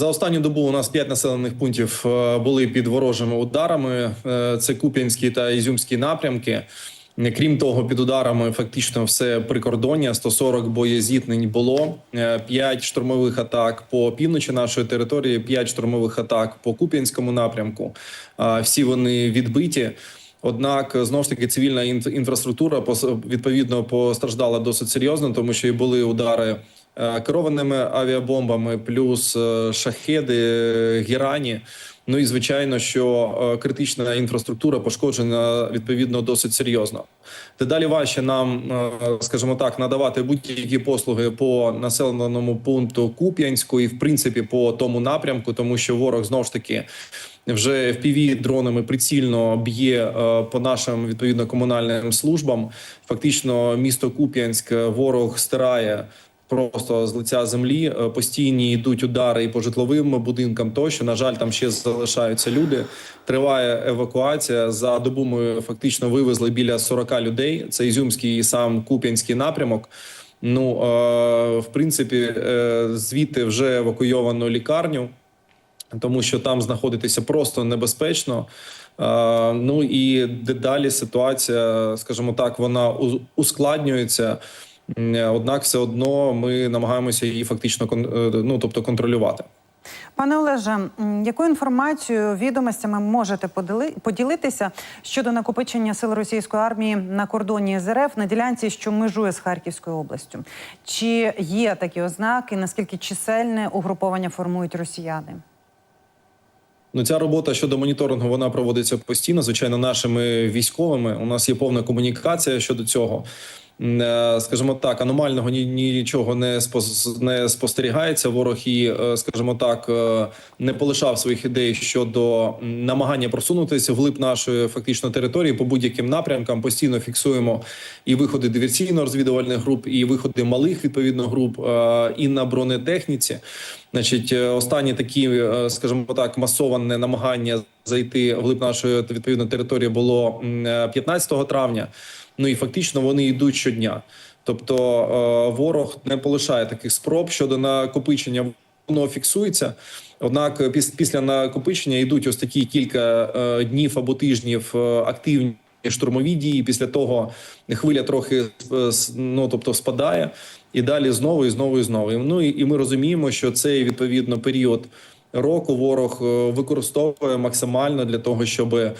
За останню добу у нас п'ять населених пунктів е, були під ворожими ударами. Е, Це Куп'янський та Ізюмський напрямки. Е, Крім того, під ударами фактично все прикордоння. 140 боєзіткнень було. 5 штурмових атак по півночі нашої території, 5 штурмових атак по Куп'янському напрямку. Всі вони відбиті. Однак знову ж таки цивільна інфраструктура відповідно постраждала досить серйозно, тому що і були удари е, керованими авіабомбами, плюс е, шахеди, е, гірані. Ну і звичайно, що е, критична інфраструктура пошкоджена відповідно досить серйозно. Дедалі важче нам, е, скажімо так, надавати будь-які послуги по населеному пункту Куп'янську і в принципі по тому напрямку, тому що ворог знову ж таки вже fpv дронами прицільно б'є е, по нашим відповідно комунальним службам. Фактично, місто Куп'янськ е, ворог стирає. Просто з лиця землі Е, постійні йдуть удари і по житловим будинкам. Тощо на жаль, там ще залишаються люди. Триває евакуація. За добу ми фактично вивезли біля 40 людей. Це Ізюмський і сам Куп'янський напрямок. Ну е, в принципі, е, звідти вже евакуйовано лікарню тому що там знаходитися просто небезпечно. Ну і дедалі ситуація, скажімо так, вона ускладнюється. М, Однак, все одно ми намагаємося її фактично е, ну, тобто контролювати. Пане Олеже, якою інформацією, відомостями можете поділи- поділитися щодо накопичення сил російської армії на кордоні з РФ на ділянці, що межує з Харківською областю? Чи є такі ознаки? Наскільки чисельне угруповання формують росіяни? Ну, ця робота щодо моніторингу вона проводиться постійно. Звичайно, нашими військовими. У нас є повна комунікація щодо цього. Е, Скажімо так, аномального ні, нічого не не спостерігається. Ворог і, е, скажімо так, е, не полишав своїх ідей щодо намагання просунутися вглиб нашої фактично території по будь-яким напрямкам. Постійно фіксуємо і виходи диверсійно-розвідувальних груп, і виходи малих відповідно груп, і на бронетехніці. Значить, е, останні такі, е, скажімо так, масоване намагання зайти вглиб нашої відповідно території було е, 15 травня. Ну і фактично вони йдуть щодня. Тобто е, ворог не полишає таких спроб щодо накопичення. Воно фіксується. Однак, е, піс- після накопичення йдуть ось такі кілька е, днів або тижнів е, активні штурмові дії. Після того хвиля трохи е, ну тобто спадає, і далі знову і знову і знову. Ну і, ми розуміємо, що цей відповідно період року ворог е, використовує максимально для того, щоб, е,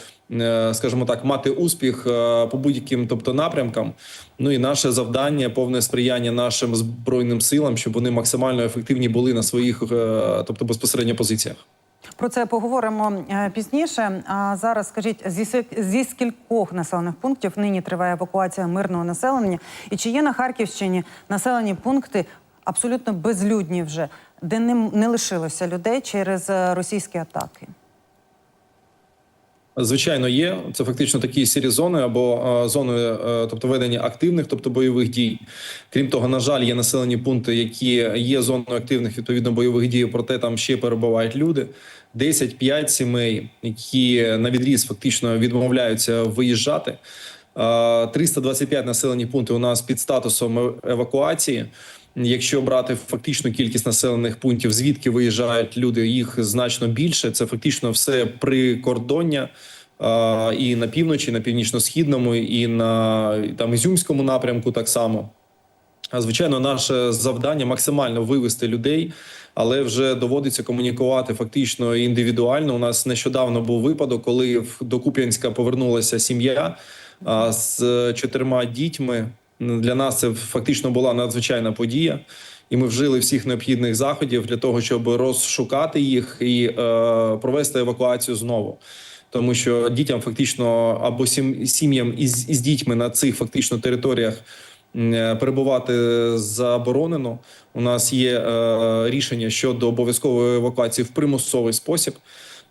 скажімо так, мати успіх е, по будь-яким, тобто напрямкам. Ну і наше завдання повне сприяння нашим збройним силам, щоб вони максимально ефективні були на своїх, тобто безпосередньо позиціях. Про це поговоримо е, пізніше. А зараз скажіть, зі, скількох населених пунктів нині триває евакуація мирного населення? І чи є на Харківщині населені пункти абсолютно безлюдні вже, де не, не лишилося людей через е, російські атаки? Звичайно, є це фактично такі сірі зони або е, зони, е, тобто ведення активних, тобто бойових дій. Крім того, на жаль, є населені пункти, які є зоною активних відповідно бойових дій. Проте там ще перебувають люди. 10-5 сімей, які на відріз фактично відмовляються виїжджати. Е, 325 населені пункти у нас під статусом е- евакуації. Якщо брати фактичну кількість населених пунктів, звідки виїжджають люди, їх значно більше. Це фактично все прикордоння і на півночі, і на північно-східному, і на там ізюмському напрямку так само. Звичайно, наше завдання максимально вивести людей, але вже доводиться комунікувати фактично індивідуально. У нас нещодавно був випадок, коли в- до Куп'янська повернулася сім'я з чотирма дітьми. Для нас це фактично була надзвичайна подія, і ми вжили всіх необхідних заходів для того, щоб розшукати їх і е, провести евакуацію знову. Тому що дітям фактично або сім, сім'ям із, із дітьми на цих фактично територіях е, перебувати заборонено. У нас є е, рішення щодо обов'язкової евакуації в примусовий спосіб.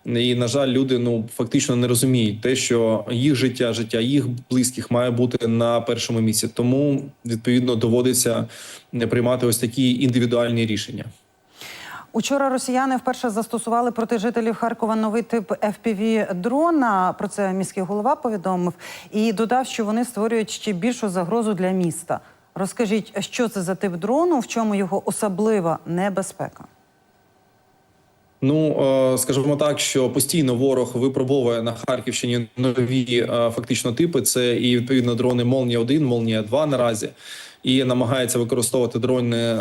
І на жаль, люди ну фактично не розуміють те, що їх життя, життя їх близьких має бути на першому місці. Тому відповідно доводиться е, приймати ось такі індивідуальні рішення. Учора росіяни вперше застосували проти жителів Харкова новий тип fpv дрона. Про це міський голова повідомив і додав, що вони створюють ще більшу загрозу для міста. Розкажіть, що це за тип дрону, в чому його особлива небезпека? Ну е, скажімо так, що постійно ворог випробовує на Харківщині нові е, фактично типи. Це і відповідно дрони Молнія 1 Молнія 2 наразі. І намагається використовувати дрони е,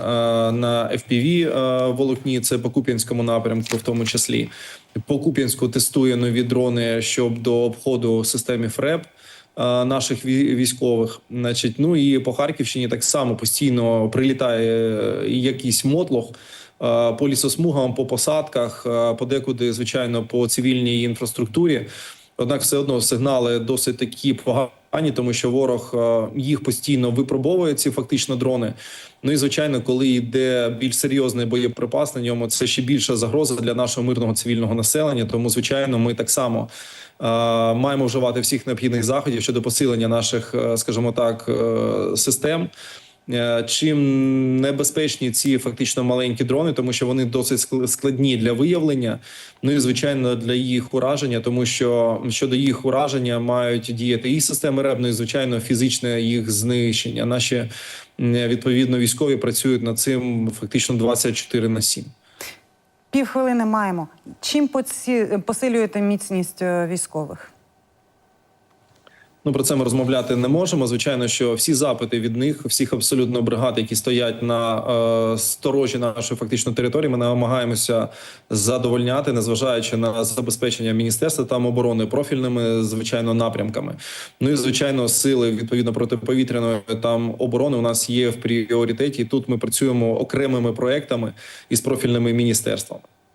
на FPV волокні. Це по Куп'янському напрямку, в тому числі по Куп'янську тестує нові дрони, щоб до обходу системи ФРЕП наших військових. Значить, ну і по Харківщині так само постійно прилітає якийсь мотлох. Е, По лісосмугам, по посадках, е, подекуди, звичайно, по цивільній інфраструктурі. Однак, все одно сигнали досить такі погані, тому що ворог е, їх постійно випробовує ці фактично дрони. Ну і звичайно, коли йде більш серйозний боєприпас на ньому, це ще більша загроза для нашого мирного цивільного населення. Тому, звичайно, ми так само е, маємо вживати всіх необхідних заходів щодо посилення наших, скажімо так, систем. Е, Чим небезпечні ці фактично маленькі дрони, тому що вони досить ск- складні для виявлення, ну і звичайно для їх ураження, тому що щодо їх ураження мають діяти і системи РЕБ, ну звичайно фізичне їх знищення. Наші відповідно військові працюють над цим фактично 24 на 7. Півхвилини маємо. Чим посилюєте міцність е, військових? Ну про це ми розмовляти не можемо. Звичайно, що всі запити від них, всіх абсолютно бригад, які стоять на е, сторожі нашої фактично території, ми намагаємося задовольняти, незважаючи на забезпечення міністерства там оборони профільними звичайно напрямками. Ну і звичайно, сили відповідно протиповітряної там оборони у нас є в пріоритеті. Тут ми працюємо окремими проектами із профільними міністерствами.